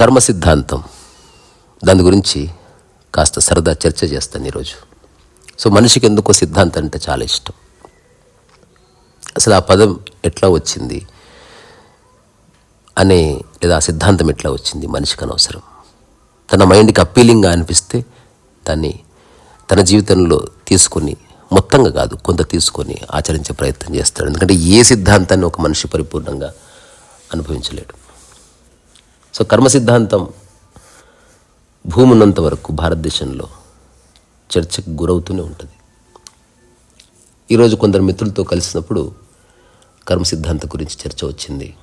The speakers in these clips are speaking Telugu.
కర్మ సిద్ధాంతం దాని గురించి కాస్త సరదా చర్చ చేస్తాను ఈరోజు. సో మనిషికి ఎందుకో సిద్ధాంతం అంటే చాలా ఇష్టం. అసలు ఆ పదం ఎట్లా వచ్చింది అనే లేదా ఆ సిద్ధాంతం ఎట్లా వచ్చింది మనిషికి అనవసరం. తన మైండ్కి అప్పీలింగ్గా అనిపిస్తే దాన్ని తన జీవితంలో తీసుకొని మొత్తంగా కాదు కొంత తీసుకొని ఆచరించే ప్రయత్నం చేస్తాడు. ఎందుకంటే ఏ సిద్ధాంతాన్ని ఒక మనిషి పరిపూర్ణంగా అనుభవించలేడు. సో కర్మ సిద్ధాంతం భూమి ఉన్నంత వరకు భారతదేశంలో చర్చకు గురవుతూనే ఉంటుంది. ఈరోజు కొందరు మిత్రులతో కలిసినప్పుడు కర్మ సిద్ధాంతం గురించి చర్చ వచ్చింది.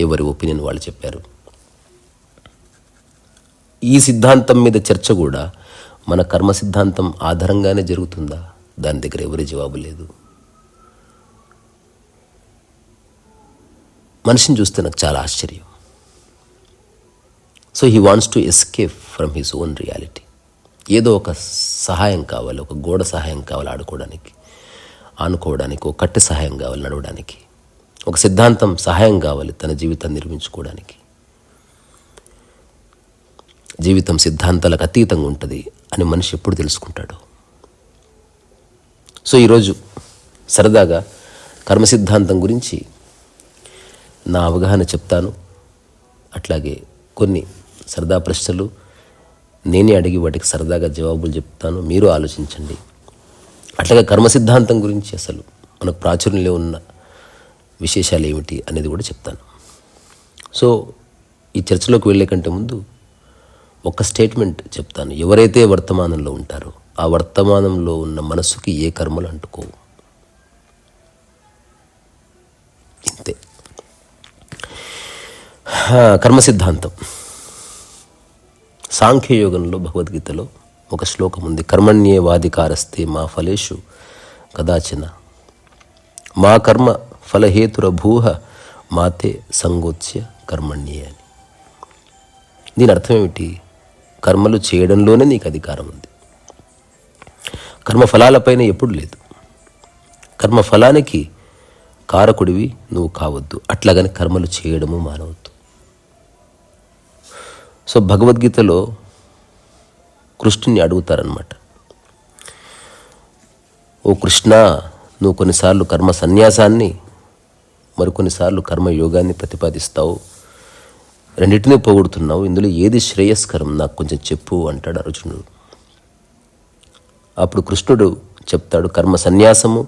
ఎవరి ఒపీనియన్ వాళ్ళు చెప్పారు. ఈ సిద్ధాంతం మీద చర్చ కూడా మన కర్మ సిద్ధాంతం ఆధారంగానే జరుగుతుందా? దాని దగ్గర ఎవరి జవాబు లేదు. మనిషిని చూస్తే నాకు చాలా ఆశ్చర్యం. So he wants to escape from his own reality ఏదో ఒక సహాయం కావాలి ఒక గోడ సహాయం కావాలి ఆడుకోవడానికి ఆనుకోవడానికి ఒక కట్టె సహాయం కావాలి నడవడానికి ఒక సిద్ధాంతం సహాయం కావాలి తన జీవితాన్ని నిర్మించుకోవడానికి. జీవితం సిద్ధాంతాలకు అతీతంగా ఉంటుంది అని మనిషి ఎప్పుడు తెలుసుకుంటాడు? సో ఈరోజు సరదాగా కర్మ సిద్ధాంతం గురించి నా అవగాహన చెప్తాను. అట్లాగే కొన్ని సరదా ప్రశ్నలు. నేనే అడిగి వాటికి సరదాగా జవాబులు చెప్తాను. మీరు ఆలోచించండి. అట్లాగే కర్మ సిద్ధాంతం గురించి అసలు మనకు ప్రాచుర్యంలో ఉన్న విశేషాలు ఏమిటి అనేది కూడా చెప్తాను. సో ఈ చర్చలోకి వెళ్ళే కంటే ముందు ఒక స్టేట్మెంట్ చెప్తాను. ఎవరైతే వర్తమానంలో ఉంటారో ఆ వర్తమానంలో ఉన్న మనసుకి ఏ కర్మలు అంటుకోవు. ఇంతే. కర్మ సిద్ధాంతం. సాంఖ్యయోగంలో భగవద్గీతలో ఒక శ్లోకం ఉంది. కర్మణ్యేవాధికారస్తే మా ఫలేషు కదాచిన. మా కర్మ ఫలహేతురభూహ మాతే సంగోత్స్య కర్మణ్యే అని. దీని అర్థం ఏమిటి కర్మలు చేయడంలోనే నీకు అధికారం ఉంది. కర్మ ఫలాలపైన ఎప్పుడు లేదు. కర్మ ఫలానికి కారకుడివి నువ్వు కావద్దు. అట్లాగని కర్మలు చేయడము మానవద్దు సో భగవద్గీతలో కృష్ణుని అడుగుతారనమాట ఓ కృష్ణ నువ్వు కొన్నిసార్లు కర్మ సన్యాసాన్ని మరికొన్నిసార్లు కర్మ యోగాన్ని ప్రతిపాదిస్తావు. రెండింటినీ పోగొడుతున్నావు. ఇందులో ఏది శ్రేయస్కరం? నాకు కొంచెం చెప్పు అంటాడు అర్జునుడు. అప్పుడు కృష్ణుడు చెప్తాడు కర్మ సన్యాసము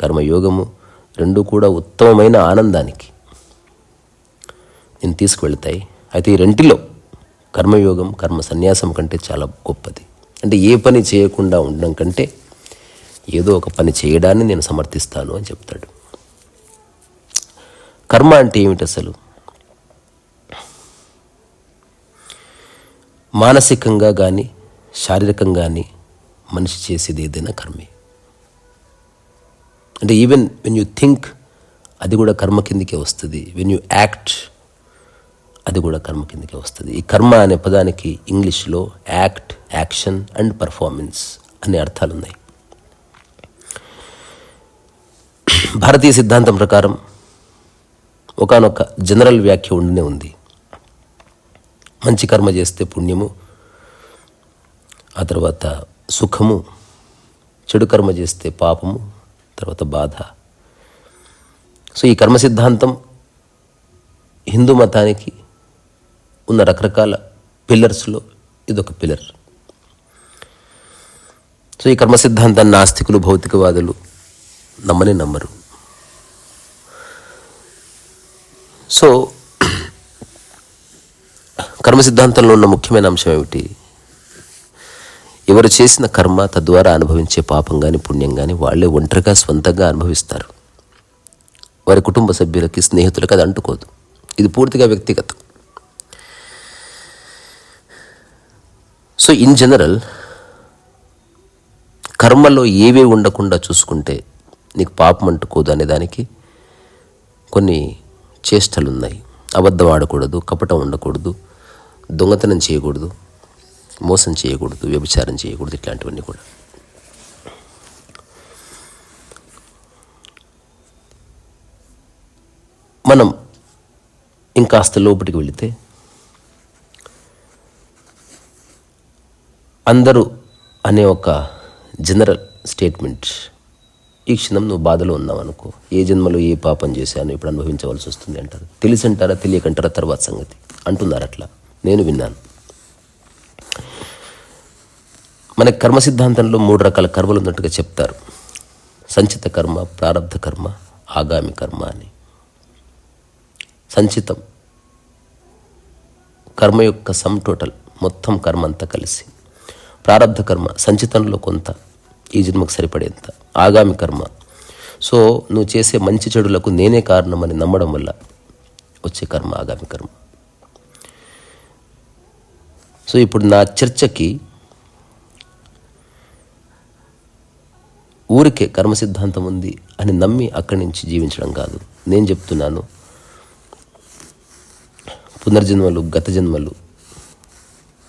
కర్మయోగము రెండు కూడా ఉత్తమమైన ఆనందానికి నేను తీసుకువెళ్తాయి. అయితే ఈ రెంటిలో కర్మయోగం కర్మ సన్యాసం కంటే చాలా గొప్పది. అంటే ఏ పని చేయకుండా ఉండడం కంటే ఏదో ఒక పని చేయడాన్ని నేను సమర్థిస్తాను అని చెప్తాడు. కర్మ అంటే ఏమిటి అసలు? మానసికంగా కానీ శారీరకంగా కానీ మనిషి చేసేది ఏదైనా కర్మే. అంటే ఈవెన్ వెన్ యూ థింక్ అది కూడా కర్మ కిందకే వస్తుంది. వెన్ యూ యాక్ట్ అది కూడా కర్మ కిందకే వస్తుంది. ఈ కర్మ అనే పదానికి ఇంగ్లీష్లో యాక్ట్ యాక్షన్ అండ్ పర్ఫార్మెన్స్ అనే అర్థాలు ఉన్నాయి భారతీయ సిద్ధాంతం ప్రకారం ఒకనొక జనరల్ వ్యాఖ్య ఉండినే ఉంది. మంచి కర్మ చేస్తే పుణ్యము ఆ తర్వాత సుఖము చెడు కర్మ చేస్తే పాపము తర్వాత బాధ. సో ఈ కర్మ సిద్ధాంతం హిందూ మతానికి ఉన్న రకరకాల పిల్లర్స్లో ఇదొక పిల్లర్. సో ఈ కర్మ సిద్ధాంతాన్ని నాస్తికులు భౌతికవాదులు నమ్మని నమ్మరు. సో కర్మ సిద్ధాంతంలో ఉన్న ముఖ్యమైన అంశం ఏమిటి? ఎవరు చేసిన కర్మ తద్వారా అనుభవించే పాపం కానీ పుణ్యం కానీ వాళ్ళే ఒంటరిగా స్వంతంగా అనుభవిస్తారు. వారి కుటుంబ సభ్యులకి స్నేహితులకి అది అంటుకోదు. ఇది పూర్తిగా వ్యక్తిగతం. సో ఇన్ జనరల్ కర్మలో ఏవే ఉండకుండా చూసుకుంటే నీకు పాపం అంటుకోదు అనే దానికి కొన్ని చేష్టలు ఉన్నాయి అబద్ధం ఆడకూడదు కపటం ఉండకూడదు దొంగతనం చేయకూడదు మోసం చేయకూడదు వ్యభిచారం చేయకూడదు ఇట్లాంటివన్నీ కూడా. మనం ఇంకాస్త లోపలికి వెళితే అందరూ అనే ఒక జనరల్ స్టేట్మెంట్. ఈ క్షణం నువ్వు బాధలో ఉన్నావు అనుకో. ఏ జన్మలో ఏ పాపం చేశాను ఇప్పుడు అనుభవించవలసి వస్తుంది అంటారు. తెలిసి అంటారా తెలియకంటారా తర్వాత సంగతి. అంటున్నారు అట్లా. నేను విన్నాను. మన కర్మ సిద్ధాంతంలో మూడు రకాల కర్మలు ఉన్నట్టుగా చెప్తారు. సంచిత కర్మ ప్రారంధ కర్మ ఆగామి కర్మ అని. సంచితం. కర్మ యొక్క సమ్ టోటల్ మొత్తం కర్మ అంతా కలిసి. ప్రారంధ కర్మ సంచితంలో కొంత ఈ జన్మకు సరిపడేంత ఆగామి కర్మ. సో నువ్వు చేసే మంచి చెడులకు నేనే కారణమని నమ్మడం వల్ల వచ్చే కర్మ ఆగామి కర్మ. సో ఇప్పుడు నా చర్చకి ఊరికే కర్మ సిద్ధాంతం ఉంది అని నమ్మి అక్కడి నుంచి జీవించడం కాదు. నేను చెప్తున్నాను పునర్జన్మలు గత జన్మలు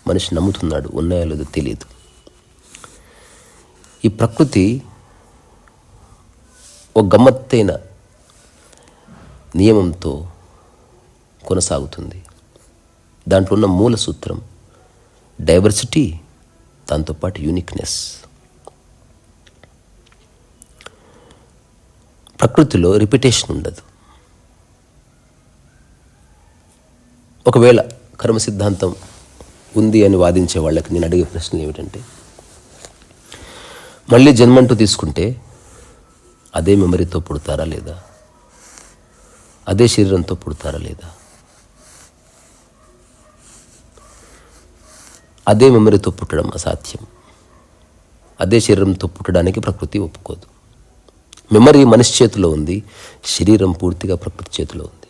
మనిషి నమ్ముతున్నాడు ఉన్నాయో లేదో తెలియదు ఈ ప్రకృతి ఒక గమ్మత్తైన నియమంతో కొనసాగుతుంది. దాంట్లో ఉన్న మూల సూత్రం డైవర్సిటీ దాంతోపాటు యూనిక్నెస్ ప్రకృతిలో రిపిటేషన్ ఉండదు. ఒకవేళ కర్మ సిద్ధాంతం ఉంది అని వాదించే వాళ్ళకి నేను అడిగే ప్రశ్నలు ఏమిటంటే మళ్ళీ జన్మంటూ తీసుకుంటే అదే మెమరీతో పుడతారా లేదా? అదే శరీరంతో పుడతారా లేదా? అదే మెమరీతో పుట్టడం అసాధ్యం. అదే శరీరంతో పుట్టడానికి ప్రకృతి ఒప్పుకోదు. మెమరీ మనిషి చేతిలో ఉంది శరీరం పూర్తిగా ప్రకృతి చేతిలో ఉంది.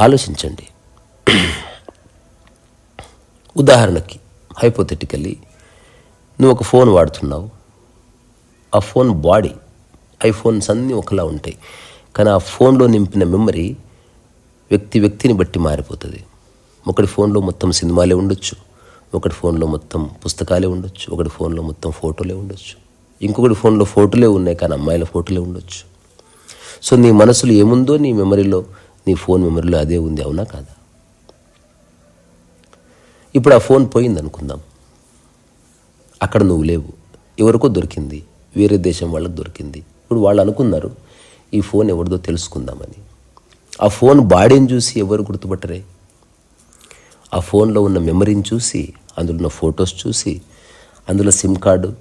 ఆలోచించండి. ఉదాహరణకి హైపోథెటికల్లీ నువ్వు ఒక ఫోన్ వాడుతున్నావు. ఆ ఫోన్ బాడీ ఐఫోన్స్ అన్నీ ఒకలా ఉంటాయి. కానీ ఆ ఫోన్లో నింపిన మెమరీ వ్యక్తి వ్యక్తిని బట్టి మారిపోతుంది. ఒకటి ఫోన్లో మొత్తం సినిమాలే ఉండొచ్చు. ఒకటి ఫోన్లో మొత్తం పుస్తకాలే ఉండొచ్చు. ఒకటి ఫోన్లో మొత్తం ఫోటోలే ఉండొచ్చు. ఇంకొకటి ఫోన్లో ఫోటోలే ఉన్నాయి కానీ అమ్మాయిల ఫోటోలే ఉండొచ్చు. సో నీ మనసులో ఏముందో నీ మెమరీలో నీ ఫోన్ మెమరీలో అదే ఉంది అవునా కాదా? ఇప్పుడు ఆ ఫోన్ పోయింది అనుకుందాం అక్కడ నువ్వు లేవు. ఎవరికో దొరికింది. వేరే దేశం వాళ్ళకు దొరికింది. ఇప్పుడు వాళ్ళు అనుకున్నారు ఈ ఫోన్ ఎవరిదో తెలుసుకుందామని. ఆ ఫోన్ బాడీని చూసి ఎవరు గుర్తుపట్టరే? ఆ ఫోన్లో ఉన్న మెమరీని చూసి అందులో ఉన్న ఫొటోస్ చూసి అందులో సిమ్ కార్డు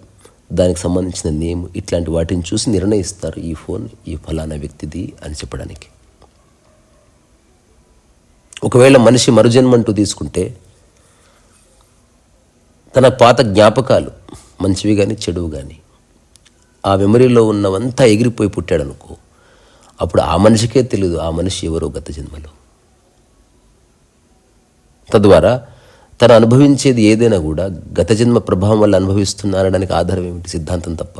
దానికి సంబంధించిన నేమ్ ఇట్లాంటి వాటిని చూసి నిర్ణయిస్తారు ఈ ఫోన్ ఈ ఫలానా వ్యక్తిది అని చెప్పడానికి. ఒకవేళ మనిషి మరుజన్మంటూ తీసుకుంటే తన పాత జ్ఞాపకాలు మంచివి కానీ చెడువు కానీ ఆ మెమరీలో ఉన్నవంతా ఎగిరిపోయి పుట్టాడు అనుకో అప్పుడు ఆ మనిషికే తెలియదు ఆ మనిషి ఎవరో గత జన్మలో. తద్వారా తను అనుభవించేది ఏదైనా కూడా గత జన్మ ప్రభావం వల్ల అనుభవిస్తున్నారనడానికి ఆధారం ఏమిటి సిద్ధాంతం తప్ప?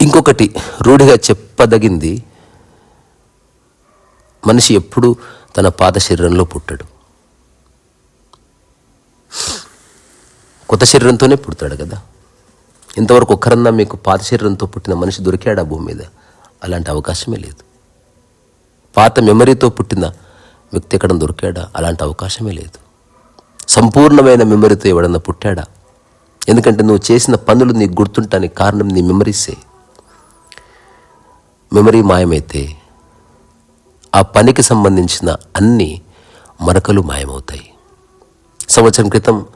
ఇంకొకటి రూఢిగా చెప్పదగింది మనిషి ఎప్పుడు తన పాత శరీరంలో పుట్టాడు. కొత్త శరీరంతోనే పుడతాడు కదా. ఇంతవరకు ఒక్కరన్నా మీకు పాత శరీరంతో పుట్టిన మనిషి దొరికాడు ఆ భూమి మీద? అలాంటి అవకాశమే లేదు. పాత మెమరీతో పుట్టిన వ్యక్తి ఎక్కడ దొరికాడా? అలాంటి అవకాశమే లేదు. సంపూర్ణమైన మెమరీతో ఎవడన్నా పుట్టాడా? ఎందుకంటే నువ్వు చేసిన పనులు నీకు గుర్తుంటానికి కారణం నీ మెమరీసే. మెమరీ మాయమైతే ఆ పనికి సంబంధించిన అన్ని మరకలు మాయమవుతాయి. సంవత్సరం క్రితం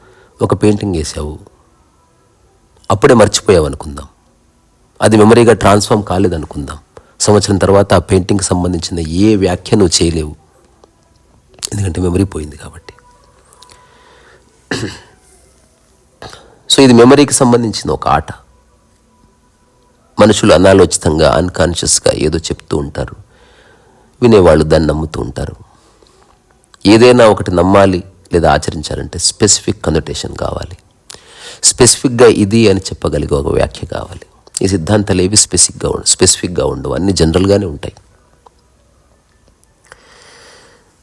ఒక పెయింటింగ్ వేసావు. అప్పుడే మర్చిపోయావు అనుకుందాం. అది మెమరీగా ట్రాన్స్ఫార్మ్ కాలేదనుకుందాం సంవత్సరం తర్వాత ఆ పెయింటింగ్కి సంబంధించిన ఏ వ్యాఖ్య నువ్వు చేయలేవు. ఎందుకంటే మెమరీ పోయింది కాబట్టి. సో ఇది మెమరీకి సంబంధించిన ఒక ఆట. మనుషులు అనాలోచితంగా అన్కాన్షియస్గా ఏదో చెప్తూ ఉంటారు. వినేవాళ్ళు దాన్ని నమ్ముతూ ఉంటారు. ఏదైనా ఒకటి నమ్మాలి లేదా ఆచరించాలంటే స్పెసిఫిక్ కన్వర్టేషన్ కావాలి. స్పెసిఫిక్గా ఇది అని చెప్పగలిగే ఒక వ్యాఖ్య కావాలి. ఈ సిద్ధాంతాలు ఏవి స్పెసిఫిక్గా ఉండవు స్పెసిఫిక్గా ఉండవు. అన్ని జనరల్గానే ఉంటాయి.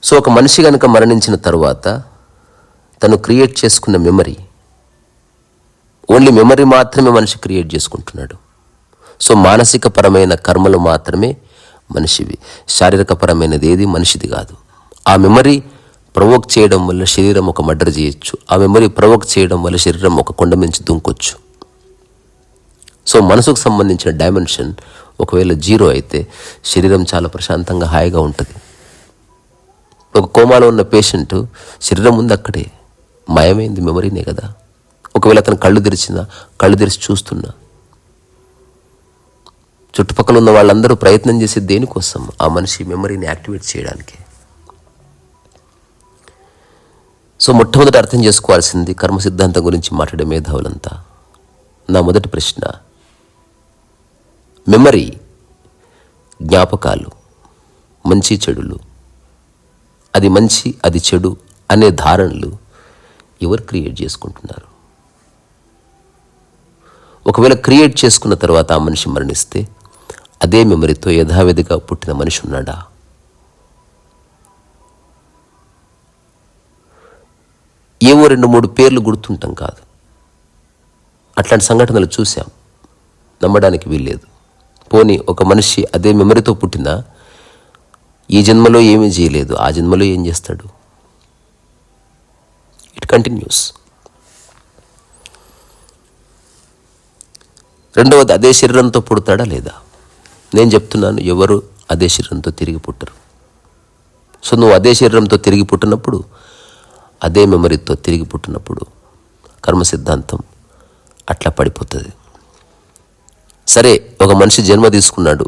సో ఒక మనిషి కనుక మరణించిన తర్వాత తను క్రియేట్ చేసుకున్న మెమరీ ఓన్లీ మెమరీ మాత్రమే మనిషి క్రియేట్ చేసుకుంటున్నాడు. సో మానసిక పరమైన కర్మలు మాత్రమే మనిషివి. శారీరకపరమైనది ఏది మనిషిది కాదు. ఆ మెమరీ ప్రవోక్ చేయడం వల్ల శరీరం ఒక మర్డర్ చేయొచ్చు. ఆ మెమరీ ప్రవోక్ చేయడం వల్ల శరీరం ఒక కొండ నుంచి దుంకొచ్చు. సో మనసుకు సంబంధించిన డైమెన్షన్ ఒకవేళ జీరో అయితే శరీరం చాలా ప్రశాంతంగా హాయిగా ఉంటుంది. ఒక కోమాలో ఉన్న పేషెంట్ శరీరం ఉంది అక్కడే మయమైంది మెమరీనే కదా. ఒకవేళ అతను కళ్ళు తెరిచినా కళ్ళు తెరిచి చూస్తున్నా. చుట్టుపక్కల ఉన్న వాళ్ళందరూ ప్రయత్నం చేసే దేనికోసం? ఆ మనిషి మెమరీని యాక్టివేట్ చేయడానికి. సో మొట్టమొదటి అర్థం చేసుకోవాల్సింది కర్మ సిద్ధాంతం గురించి మాట్లాడే మేధావులంతా. నా మొదటి ప్రశ్న. మెమరీ జ్ఞాపకాలు మంచి చెడులు. అది మంచి అది చెడు అనే ధారణలు ఎవరు క్రియేట్ చేసుకుంటున్నారు? ఒకవేళ క్రియేట్ చేసుకున్న తర్వాత ఆ మనిషి మరణిస్తే అదే మెమరీతో యథావిధిగా పుట్టిన మనిషి ఉన్నాడా? ఏవో రెండు మూడు పేర్లు గుర్తుంటాం కాదు. అట్లాంటి సంఘటనలు చూసాం నమ్మడానికి వీల్లేదు. పోనీ ఒక మనిషి అదే మెమరీతో పుట్టినా ఈ జన్మలో ఏమీ చేయలేదు. ఆ జన్మలో ఏం చేస్తాడు? ఇట్ కంటిన్యూస్ రెండవది అదే శరీరంతో పుడతాడా లేదా? నేను చెప్తున్నాను ఎవరు అదే శరీరంతో తిరిగి పుట్టరు. సో నువ్వు అదే శరీరంతో తిరిగి పుట్టినప్పుడు అదే మెమరీతో తిరిగి పుట్టినప్పుడు కర్మ సిద్ధాంతం అట్లా పడిపోతుంది. సరే ఒక మనిషి జన్మ తీసుకున్నాడు.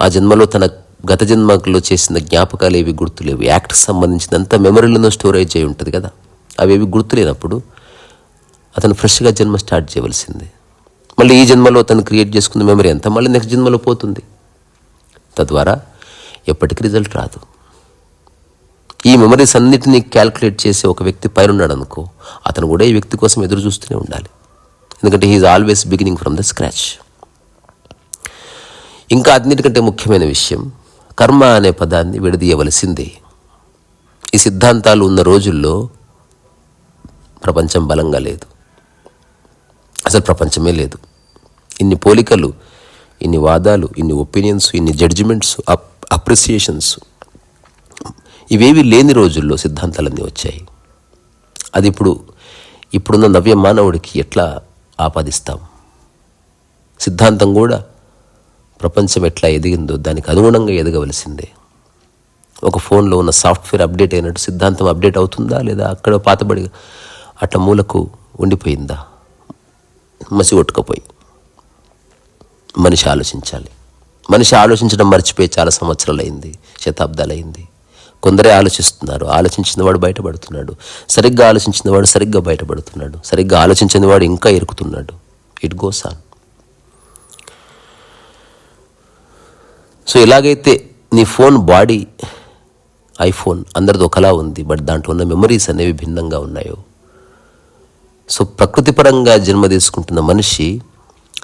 ఆ జన్మలో తన గత జన్మలో చేసిన జ్ఞాపకాలు ఏవి గుర్తులేవు. యాక్ట్కి సంబంధించినంత మెమరీలను స్టోరేజ్ అయి ఉంటుంది కదా. అవి ఏవి గుర్తులేనప్పుడు అతను ఫ్రెష్గా జన్మ స్టార్ట్ చేయవలసింది. మళ్ళీ ఈ జన్మలో తను క్రియేట్ చేసుకున్న మెమరీ అంతా మళ్ళీ నెక్స్ట్ జన్మలో పోతుంది. తద్వారా ఎప్పటికీ రిజల్ట్ రాదు. ఈ మెమరీస్ అన్నిటినీ క్యాల్కులేట్ చేసే ఒక వ్యక్తి పైన ఉన్నాడు అనుకో అతను కూడా ఈ వ్యక్తి కోసం ఎదురు చూస్తూనే ఉండాలి. ఎందుకంటే he always beginning from the scratch ఇంకా అన్నిటికంటే ముఖ్యమైన విషయం కర్మ అనే పదాన్ని విడదీయవలసిందే. ఈ సిద్ధాంతాలు ఉన్న రోజుల్లో ప్రపంచం బలంగా లేదు. అసలు ప్రపంచమే లేదు. ఇన్ని పోలికలు ఇన్ని వాదాలు ఇన్ని ఒపీనియన్స్ ఇన్ని జడ్జిమెంట్స్ అప్ అప్రిసియేషన్స్ ఇవేవి లేని రోజుల్లో సిద్ధాంతాలన్నీ వచ్చాయి. అది ఇప్పుడు ఇప్పుడున్న నవ్య మానవుడికి ఎట్లా ఆపాదిస్తాం? సిద్ధాంతం కూడా ప్రపంచం ఎట్లా ఎదిగిందో దానికి అనుగుణంగా ఎదగవలసిందే. ఒక ఫోన్లో ఉన్న సాఫ్ట్వేర్ అప్డేట్ అయినట్టు సిద్ధాంతం అప్డేట్ అవుతుందా లేదా అక్కడ పాతబడి అట్లా మూలకు ఉండిపోయిందా? మసి కొట్టుకపోయి. మనిషి ఆలోచించాలి. మనిషి ఆలోచించడం మర్చిపోయి చాలా సంవత్సరాలు అయింది శతాబ్దాలు అయింది కొందరే ఆలోచిస్తున్నారు. ఆలోచించిన వాడు బయటపడుతున్నాడు. సరిగ్గా ఆలోచించిన వాడు సరిగ్గా బయటపడుతున్నాడు. సరిగ్గా ఆలోచించని వాడు ఇంకా ఇరుకుతున్నాడు. ఇట్ గోస్ ఆన్ సో ఎలాగైతే నీ ఫోన్ బాడీ ఐఫోన్ అందరిది ఒకలా ఉంది బట్ దాంట్లో ఉన్న మెమరీస్ అనేవి భిన్నంగా ఉన్నాయో. సో ప్రకృతిపరంగా జన్మ తీసుకుంటున్న మనిషి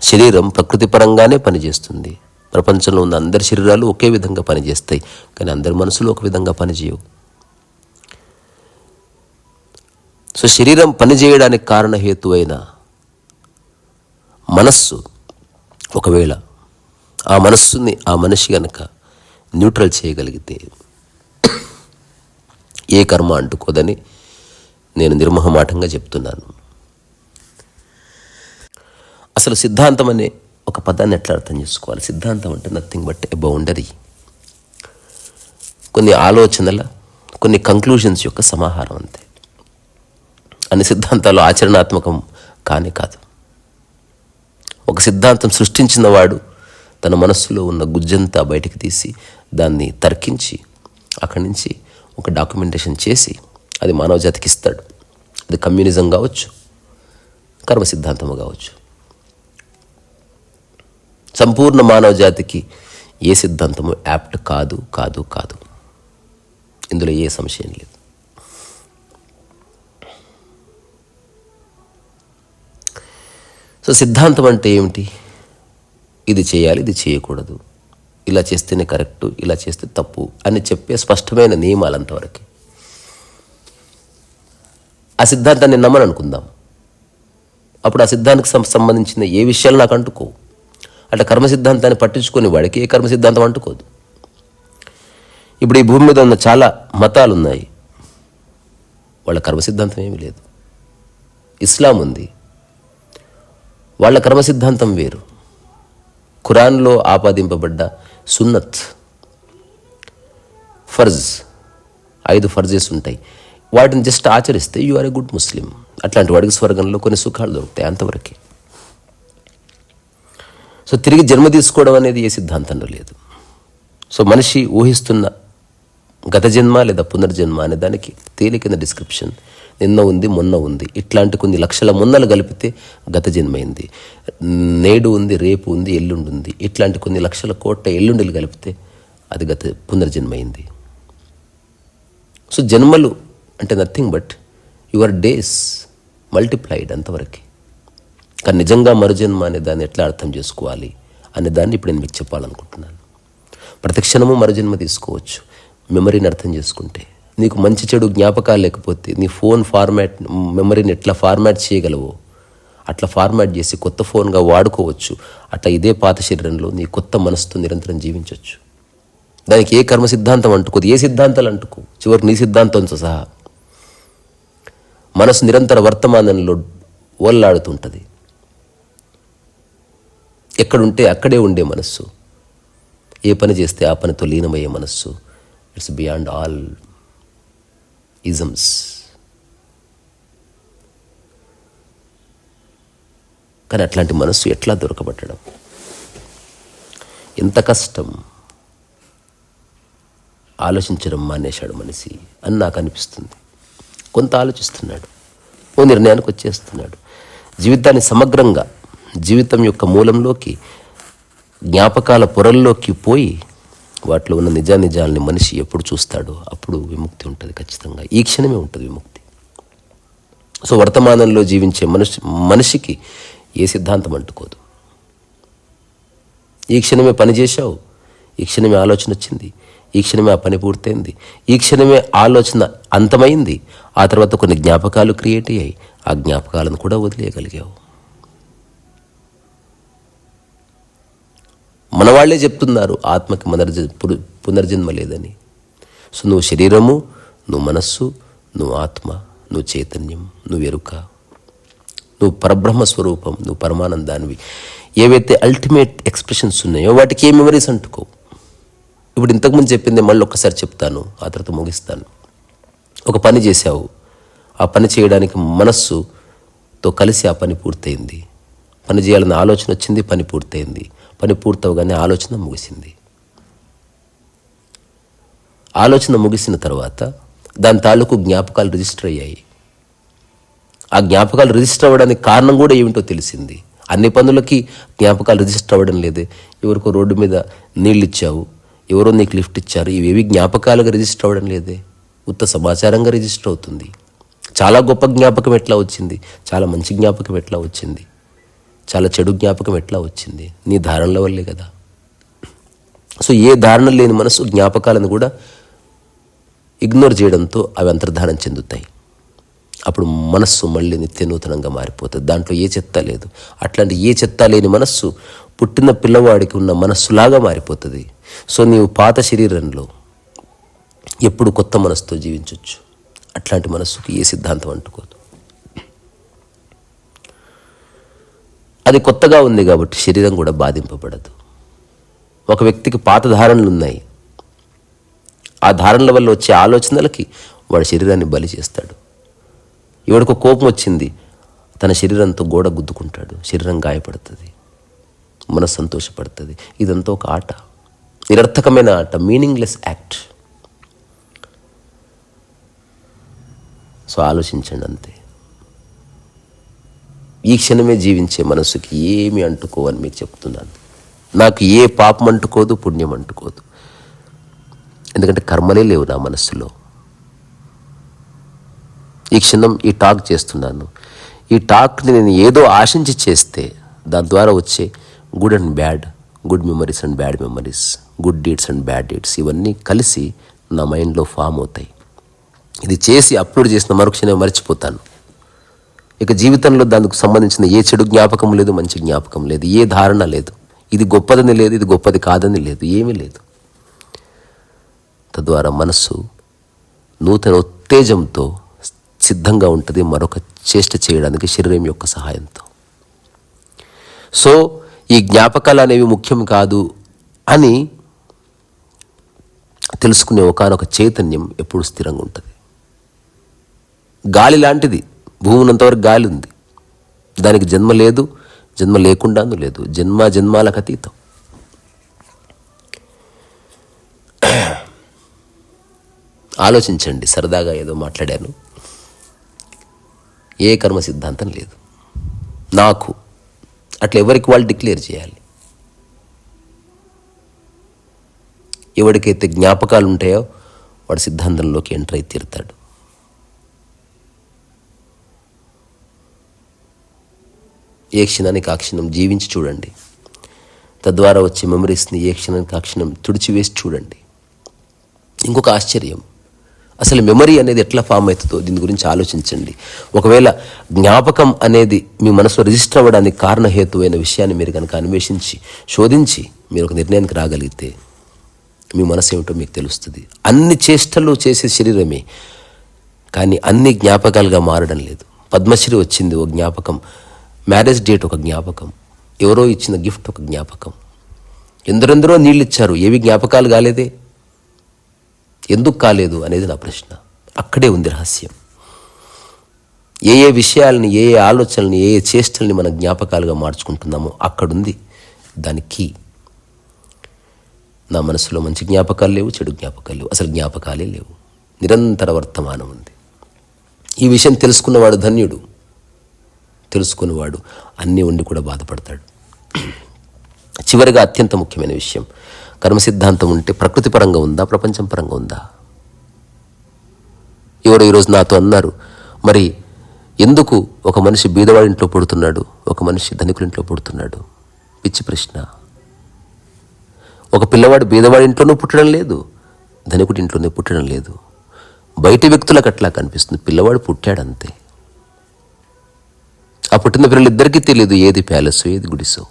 శరీరం ప్రకృతిపరంగానే పనిచేస్తుంది. ప్రపంచంలో ఉన్న అందరి శరీరాలు ఒకే విధంగా పనిచేస్తాయి. కానీ అందరి మనసులు ఒక విధంగా పనిచేయవు. సో శరీరం పనిచేయడానికి కారణహేతు అయిన మనస్సు ఒకవేళ ఆ మనస్సుని ఆ మనిషి గనక న్యూట్రల్ చేయగలిగితే ఏ కర్మ అంటుకోదని నేను నిర్మహమాటంగా చెప్తున్నాను. అసలు సిద్ధాంతం అనే పదాన్ని ఎట్లా అర్థం చేసుకోవాలి? సిద్ధాంతం అంటే నథింగ్ బట్ ఎ బౌండరీ కొన్ని ఆలోచనల కొన్ని కంక్లూషన్స్ యొక్క సమాహారం అంతే. అన్ని సిద్ధాంతాలు ఆచరణాత్మకం కానే కాదు. ఒక సిద్ధాంతం సృష్టించిన వాడు తన మనస్సులో ఉన్న గుజ్జంతా బయటికి తీసి దాన్ని తర్కించి అక్కడి నుంచి ఒక డాక్యుమెంటేషన్ చేసి అది మానవ జాతికి ఇస్తాడు. అది కమ్యూనిజం కావచ్చు కర్మ సిద్ధాంతము కావచ్చు. సంపూర్ణ మానవ జాతికి ఏ సిద్ధాంతము యాప్ట్ కాదు కాదు కాదు. ఇందులో ఏ సంశయం లేదు. సో సిద్ధాంతం అంటే ఏమిటి? ఇది చేయాలి ఇది చేయకూడదు. ఇలా చేస్తేనే కరెక్టు ఇలా చేస్తే తప్పు అని చెప్పే స్పష్టమైన నియమాలు అంతవరకు. ఆ సిద్ధాంతాన్ని నమ్మని అనుకుందాం అప్పుడు ఆ సిద్ధాంతానికి సం- సంబంధించిన ఏ విషయాలు నాకు అంటుకో అట్లా కర్మ సిద్ధాంతాన్ని పట్టించుకునే వాడికి ఏ కర్మ సిద్ధాంతం అంటుకోదు. ఇప్పుడు ఈ భూమి మీద ఉన్న చాలా మతాలు ఉన్నాయి వాళ్ళ కర్మ సిద్ధాంతం ఏమీ లేదు. ఇస్లాం ఉంది. వాళ్ళ కర్మ సిద్ధాంతం వేరు. ఖురాన్లో ఆపాదింపబడ్డ సున్నత్ ఫర్జ్ ఐదు ఫర్జెస్ ఉంటాయి. వాటిని జస్ట్ ఆచరిస్తే you are a good Muslim. అట్లాంటి వాడికి స్వర్గంలో కొన్ని సుఖాలు దొరుకుతాయి అంతవరకే. సో తిరిగి జన్మ తీసుకోవడం అనేది ఏ సిద్ధాంతంలో లేదు. సో మనిషి ఊహిస్తున్న గత జన్మ లేదా పునర్జన్మ అనే దానికి తేలికైన డిస్క్రిప్షన్ నిన్న ఉంది మొన్న ఉంది. ఇట్లాంటి కొన్ని లక్షల మొన్నలు కలిపితే గత జన్మైంది నేడు ఉంది రేపు ఉంది ఎల్లుండి ఉంది. ఇట్లాంటి కొన్ని లక్షల కోట్ల ఎల్లుండిలు కలిపితే అది గత పునర్జన్మైంది సో జన్మలు అంటే nothing but your days multiplied అంతవరకు. కానీ నిజంగా మరుజన్మ అనే దాన్ని ఎట్లా అర్థం చేసుకోవాలి అనే దాన్ని ఇప్పుడు నేను మీకు చెప్పాలనుకుంటున్నాను. ప్రతి క్షణము మరుజన్మ తీసుకోవచ్చు. మెమరీని అర్థం చేసుకుంటే. నీకు మంచి చెడు జ్ఞాపకాలు లేకపోతే నీ ఫోన్ ఫార్మాట్ మెమరీని ఎట్లా ఫార్మాట్ చేయగలవో అట్లా ఫార్మాట్ చేసి కొత్త ఫోన్గా వాడుకోవచ్చు. అట్లా ఇదే పాత శరీరంలో నీ కొత్త మనసుతో నిరంతరం జీవించవచ్చు దానికి ఏ కర్మ సిద్ధాంతం అంటుకోదు ఏ సిద్ధాంతాలు అంటుకో చివరికి నీ సిద్ధాంతంతో సహా. మనసు నిరంతర వర్తమానంలో ఓల్లాడుతుంటుంది ఎక్కడుంటే అక్కడే ఉండే మనస్సు. ఏ పని చేస్తే ఆ పనితో లీనమయ్యే మనస్సు. ఇట్స్ బియాండ్ ఆల్ ఇజమ్స్ కానీ అట్లాంటి మనస్సు ఎట్లా దొరకబట్టడం? ఎంత కష్టం? ఆలోచించడం మానేశాడు మనిషి అని నాకు అనిపిస్తుంది. కొంత ఆలోచిస్తున్నాడు. ఓ నిర్ణయానికి వచ్చేస్తున్నాడు. జీవితాన్ని సమగ్రంగా జీవితం యొక్క మూలంలోకి జ్ఞాపకాల పొరల్లోకి పోయి వాటిలో ఉన్న నిజానిజాలని మనిషి ఎప్పుడు చూస్తాడో అప్పుడు విముక్తి ఉంటుంది ఖచ్చితంగా. ఈ క్షణమే ఉంటుంది విముక్తి. సో వర్తమానంలో జీవించే మనిషి మనిషికి ఏ సిద్ధాంతం అంటుకోదు. ఈ క్షణమే పని చేశావు ఈ క్షణమే ఆలోచన వచ్చింది ఈ క్షణమే ఆ పని పూర్తయింది ఈ క్షణమే ఆలోచన అంతమైంది ఆ తర్వాత కొన్ని జ్ఞాపకాలు క్రియేట్ అయ్యాయి ఆ జ్ఞాపకాలను కూడా వదిలేయగలిగావు. మన వాళ్ళే చెప్తున్నారు ఆత్మకి మనర్జ పునర్జన్మ లేదని. సో నువ్వు శరీరము నువ్వు మనస్సు నువ్వు ఆత్మ నువ్వు చైతన్యం నువ్వు ఎరుక. నువ్వు పరబ్రహ్మ స్వరూపం నువ్వు పరమానందానివి. ఏవైతే అల్టిమేట్ ఎక్స్ప్రెషన్స్ ఉన్నాయో వాటికి ఏ మెమరీస్ అంటుకో ఇప్పుడు ఇంతకుముందు చెప్పింది మళ్ళీ ఒక్కసారి చెప్తాను ఆ తర్వాత ముగిస్తాను. ఒక పని చేశావు ఆ పని చేయడానికి మనస్సుతో కలిసి ఆ పని పూర్తయింది. పని చేయాలన్న ఆలోచన వచ్చింది పని పూర్తయింది. పని పూర్తవగానే ఆలోచన ముగిసింది. ఆలోచన ముగిసిన తర్వాత దాని తాలూకు జ్ఞాపకాలు రిజిస్టర్ అయ్యాయి. ఆ జ్ఞాపకాలు రిజిస్టర్ అవ్వడానికి కారణం కూడా ఏమిటో తెలిసింది. అన్ని పనులకి జ్ఞాపకాలు రిజిస్టర్ అవ్వడం లేదే. ఎవరికో రోడ్డు మీద నీళ్ళు ఇచ్చావు ఎవరో నీకు లిఫ్ట్ ఇచ్చారు ఇవేవి జ్ఞాపకాలుగా రిజిస్టర్ అవ్వడం లేదే. ఉత్త సమాచారంగా రిజిస్టర్ అవుతుంది. చాలా గొప్ప జ్ఞాపకం ఎట్లా వచ్చింది? చాలా మంచి జ్ఞాపకం ఎట్లా వచ్చింది? చాలా చెడు జ్ఞాపకం ఎట్లా వచ్చింది? నీ ధారణల వల్లే కదా. సో ఏ ధారణ లేని మనసు జ్ఞాపకాలను కూడా ఇగ్నోర్ చేయడంతో అవి అంతర్ధానం చెందుతాయి. అప్పుడు మనస్సు మళ్ళీ నిత్య నూతనంగా మారిపోతుంది. దాంట్లో ఏ చెత్త లేదు. అట్లాంటి ఏ చెత్త లేని మనస్సు పుట్టిన పిల్లవాడికి ఉన్న మనస్సులాగా మారిపోతుంది. సో నీవు పాత శరీరంలో ఎప్పుడు కొత్త మనస్సుతో జీవించవచ్చు అట్లాంటి మనస్సుకి ఏ సిద్ధాంతం అంటుకోదు. అది కొత్తగా ఉంది కాబట్టి శరీరం కూడా బాధింపబడదు. ఒక వ్యక్తికి పాత ధారణలు ఉన్నాయి. ఆ ధారణల వల్ల వచ్చే ఆలోచనలకి వాడి శరీరాన్ని బలి చేస్తాడు. ఇవాడికి కోపం వచ్చింది. తన శరీరంతో గోడ గుద్దుకుంటాడు. శరీరం గాయపడుతుంది. మనసు సంతోషపడుతుంది. ఇదంతా ఒక ఆట. నిరర్థకమైన ఆట. Meaningless act. సో ఆలోచించండి అంతే. ఈ క్షణమే జీవించే మనసుకి ఏమి అంటుకోవని మీకు చెప్తున్నాను. నాకు ఏ పాపం అంటుకోదు పుణ్యం అంటుకోదు. ఎందుకంటే కర్మలే లేవు నా మనస్సులో. ఈ క్షణం ఈ టాక్ చేస్తున్నాను. ఈ టాక్ని నేను ఏదో ఆశించి చేస్తే దాని ద్వారా వచ్చే good and bad good memories and bad memories good deeds and bad deeds ఇవన్నీ కలిసి నా మైండ్లో ఫామ్ అవుతాయి. ఇది చేసి అప్లోడ్ చేసిన మరుక్షణం మర్చిపోతాను. ఇక జీవితంలో దానికి సంబంధించిన ఏ చెడు జ్ఞాపకం లేదు మంచి జ్ఞాపకం లేదు ఏ ధారణ లేదు. ఇది గొప్పదని లేదు ఇది గొప్పది కాదని లేదు ఏమీ లేదు. తద్వారా మనస్సు నూతన ఉత్తేజంతో సిద్ధంగా ఉంటుంది మరొక చేష్ట చేయడానికి శరీరం యొక్క సహాయంతో. సో ఈ జ్ఞాపకాలు అనేవి ముఖ్యం కాదు అని తెలుసుకునే ఒకనొక చైతన్యం ఎప్పుడు స్థిరంగా ఉంటుంది. గాలి లాంటిది. భూమి ఉన్నంతవరకు గాలి ఉంది దానికి జన్మ లేదు జన్మ లేకుండాను లేదు. జన్మ జన్మాలకు అతీతం. ఆలోచించండి సరదాగా ఏదో మాట్లాడాను. ఏ కర్మ సిద్ధాంతం లేదు. నాకు అట్లా ఎవరికి వాళ్ళు డిక్లేర్ చేయాలి? ఎవరికైతే జ్ఞాపకాలు ఉంటాయో వాడు సిద్ధాంతంలోకి ఎంటర్ అయి తీరుతాడు. ఏ క్షణానికి ఆ క్షణం జీవించి చూడండి. తద్వారా వచ్చే మెమరీస్ని ఏ క్షణానికి ఆ క్షణం తుడిచివేసి చూడండి. ఇంకొక ఆశ్చర్యం. అసలు మెమరీ అనేది ఎట్లా ఫామ్ అవుతుందో దీని గురించి ఆలోచించండి. ఒకవేళ జ్ఞాపకం అనేది మీ మనసులో రిజిస్టర్ అవ్వడానికి కారణహేతువైన విషయాన్ని మీరు కనుక అన్వేషించి శోధించి మీరు ఒక నిర్ణయానికి రాగలిగితే మీ మనసు ఏమిటో మీకు తెలుస్తుంది. అన్ని చేష్టలు చేసే శరీరమే కానీ అన్ని జ్ఞాపకాలుగా మారడం లేదు. పద్మశ్రీ వచ్చింది ఓ జ్ఞాపకం. మ్యారేజ్ డేట్ ఒక జ్ఞాపకం. ఎవరో ఇచ్చిన గిఫ్ట్ ఒక జ్ఞాపకం. ఎందరెందరో నీళ్ళు ఇచ్చారు ఏవి జ్ఞాపకాలు కాలేదే? ఎందుకు కాలేదు అనేది నా ప్రశ్న. అక్కడే ఉంది రహస్యం. ఏ ఏ విషయాలని ఏ ఏ ఆలోచనల్ని ఏ ఏ చేష్టల్ని మన జ్ఞాపకాలుగా మార్చుకుంటున్నామో అక్కడుంది దానికి నా మనసులో మంచి జ్ఞాపకాలు లేవు చెడు జ్ఞాపకాలు లేవు. అసలు జ్ఞాపకాలే లేవు. నిరంతర వర్తమానం ఉంది. ఈ విషయం తెలుసుకున్నవాడు ధన్యుడు. తెలుసుకునేవాడు. అన్నీ ఉండి కూడా బాధపడతాడు. చివరిగా అత్యంత ముఖ్యమైన విషయం. కర్మ సిద్ధాంతం ఉంటే ప్రకృతి పరంగా ఉందా ప్రపంచం పరంగా ఉందా? ఎవరు ఈరోజు నాతో అన్నారు మరి ఎందుకు ఒక మనిషి బీదవాడి ఇంట్లో పుడుతున్నాడు ఒక మనిషి ధనికుల ఇంట్లో పుడుతున్నాడు? పిచ్చి ప్రశ్న. ఒక పిల్లవాడు బీదవాడి ఇంట్లోనూ పుట్టడం లేదు ధనికుడి ఇంట్లోనే పుట్టడం లేదు. బయటి వ్యక్తులకు అట్లా కనిపిస్తుంది పిల్లవాడు పుట్టాడు అంతే ఆ పుట్టిన పిల్లలిద్దరికీ తెలియదు ఏది ప్యాలెస్ ఏది గుడిసో.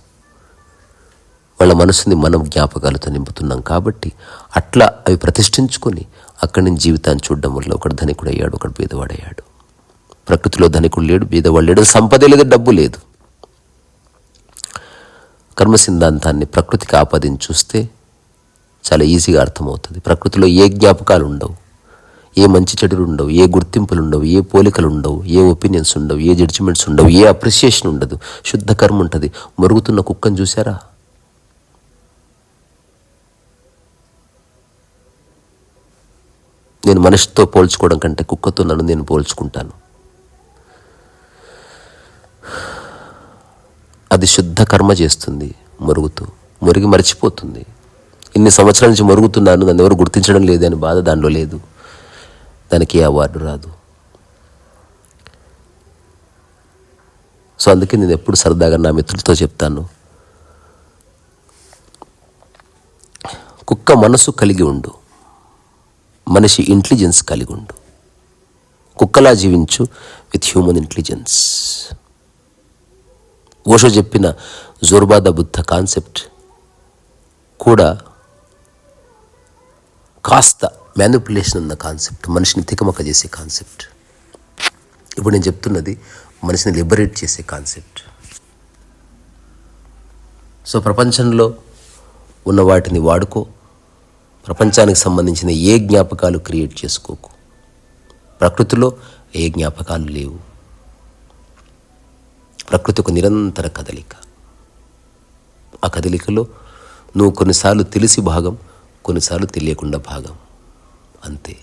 వాళ్ళ మనసుని మనం జ్ఞాపకాలతో నింపుతున్నాం కాబట్టి అట్లా అవి ప్రతిష్ఠించుకొని అక్కడి నుంచి జీవితాన్ని చూడడం వల్ల ఒకడు ధనికుడు అయ్యాడు ఒకడు బీదవాడయ్యాడు ప్రకృతిలో ధనికుడు లేడు బీదవాడు లేడు సంపద లేదు డబ్బు లేదు. కర్మ సిద్ధాంతాన్ని ప్రకృతికి ఆపాదించి చూస్తే చాలా ఈజీగా అర్థమవుతుంది. ప్రకృతిలో ఏ జ్ఞాపకాలు ఉండవు. ఏ మంచి చెడులు ఉండవు ఏ గుర్తింపులు ఉండవు ఏ పోలికలు ఉండవు ఏ ఒపీనియన్స్ ఉండవు ఏ జడ్జిమెంట్స్ ఉండవు ఏ అప్రిసియేషన్ ఉండదు శుద్ధ కర్మ ఉంటుంది మరుగుతున్న కుక్కను చూసారా నేను మనిషితో పోల్చుకోవడం కంటే కుక్కతో నన్ను నేను పోల్చుకుంటాను. అది శుద్ధ కర్మ చేస్తుంది మరుగుతూ. మురిగి మర్చిపోతుంది. ఇన్ని సంవత్సరాల నుంచి మరుగుతున్నాను నన్ను ఎవరు గుర్తించడం లేదు అని బాధ దానిలో లేదు. దానికి అవార్డు రాదు. సో అందుకే నేను ఎప్పుడు సరదాగా నా మిత్రులతో చెప్తాను కుక్క మనసు కలిగి ఉండు మనిషి ఇంటెలిజెన్స్ కలిగి ఉండు. కుక్కలా జీవించు విత్ హ్యూమన్ ఇంటెలిజెన్స్ ఓషో చెప్పిన జోర్బాద బుద్ధ కాన్సెప్ట్ కూడా కాస్త మ్యానిపులేషన్ ఉన్న కాన్సెప్ట్ మనిషిని తికమక చేసే కాన్సెప్ట్ ఇప్పుడు నేను చెప్తున్నది మనిషిని లిబరేట్ చేసే కాన్సెప్ట్ సో ప్రపంచంలో ఉన్న వాటిని వాడుకో ప్రపంచానికి సంబంధించిన ఏ జ్ఞాపకాలు క్రియేట్ చేసుకోకు. ప్రకృతిలో ఏ జ్ఞాపకాలు లేవు. ప్రకృతి ఒక నిరంతర కదలిక. ఆ కదలికలో నువ్వు కొన్నిసార్లు తెలిసి భాగం కొన్నిసార్లు తెలియకుండా భాగం. అంతే.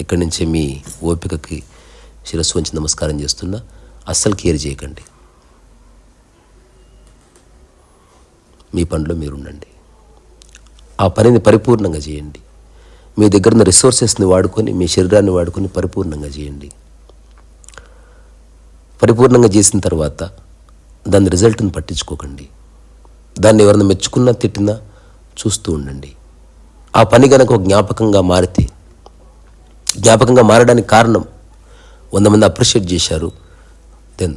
ఇక్కడి నుంచే మీ ఓపికకి శిరస్సు వంచి నమస్కారం చేస్తున్నా. అస్సలు కేర్ చేయకండి. మీ పనిలో మీరు ఉండండి ఆ పనిని పరిపూర్ణంగా చేయండి. మీ దగ్గర ఉన్న రిసోర్సెస్ని వాడుకొని మీ శరీరాన్ని వాడుకొని పరిపూర్ణంగా చేయండి. పరిపూర్ణంగా చేసిన తర్వాత దాని రిజల్ట్ని పట్టించుకోకండి. దాన్ని ఎవరైనా మెచ్చుకున్నా తిట్టినా చూస్తూ ఉండండి. ఆ పని కనుక ఒక జ్ఞాపకంగా మారితే జ్ఞాపకంగా మారడానికి కారణం వంద మంది అప్రిషియేట్ చేశారు దెన్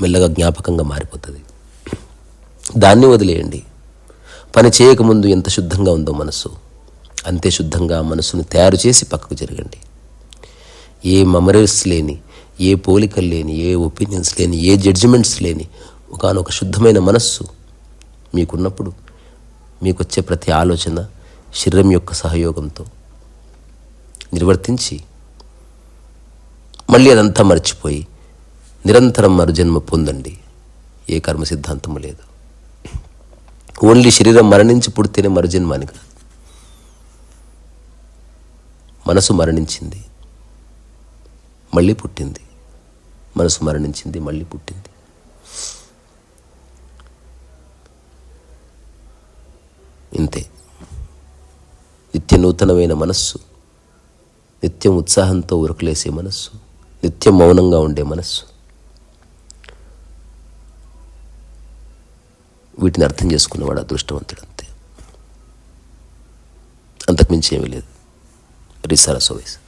మెల్లగా జ్ఞాపకంగా మారిపోతుంది. దాన్ని వదిలేయండి. పని చేయకముందు ఎంత శుద్ధంగా ఉందో మనసు అంతే శుద్ధంగా మనసును తయారు చేసి పక్కకు జరగండి. ఏ మెమరీస్ లేని ఏ పోలికలు లేని ఏ ఒపీనియన్స్ లేని ఏ జడ్జిమెంట్స్ లేని ఒకనొక శుద్ధమైన మనస్సు మీకున్నప్పుడు మీకు వచ్చే ప్రతి ఆలోచన శరీరం యొక్క సహయోగంతో నిర్వర్తించి మళ్ళీ అదంతా మర్చిపోయి నిరంతరం మరుజన్మ పొందండి. ఏ కర్మ సిద్ధాంతము లేదు. ఓన్లీ శరీరం మరణించి పుడితేనే మరుజన్మ అని కాదు మనసు మరణించింది మళ్ళీ పుట్టింది. మనసు మరణించింది మళ్ళీ పుట్టింది. ఇంతే. నిత్య నూతనమైన మనస్సు నిత్యం ఉత్సాహంతో ఉరకలేసే మనస్సు నిత్యం మౌనంగా ఉండే మనస్సు. వీటిని అర్థం చేసుకున్నవాడు అదృష్టవంతుడు అంతే అంతకుమించి ఏమీ లేదు. రిసారా సోవేస్.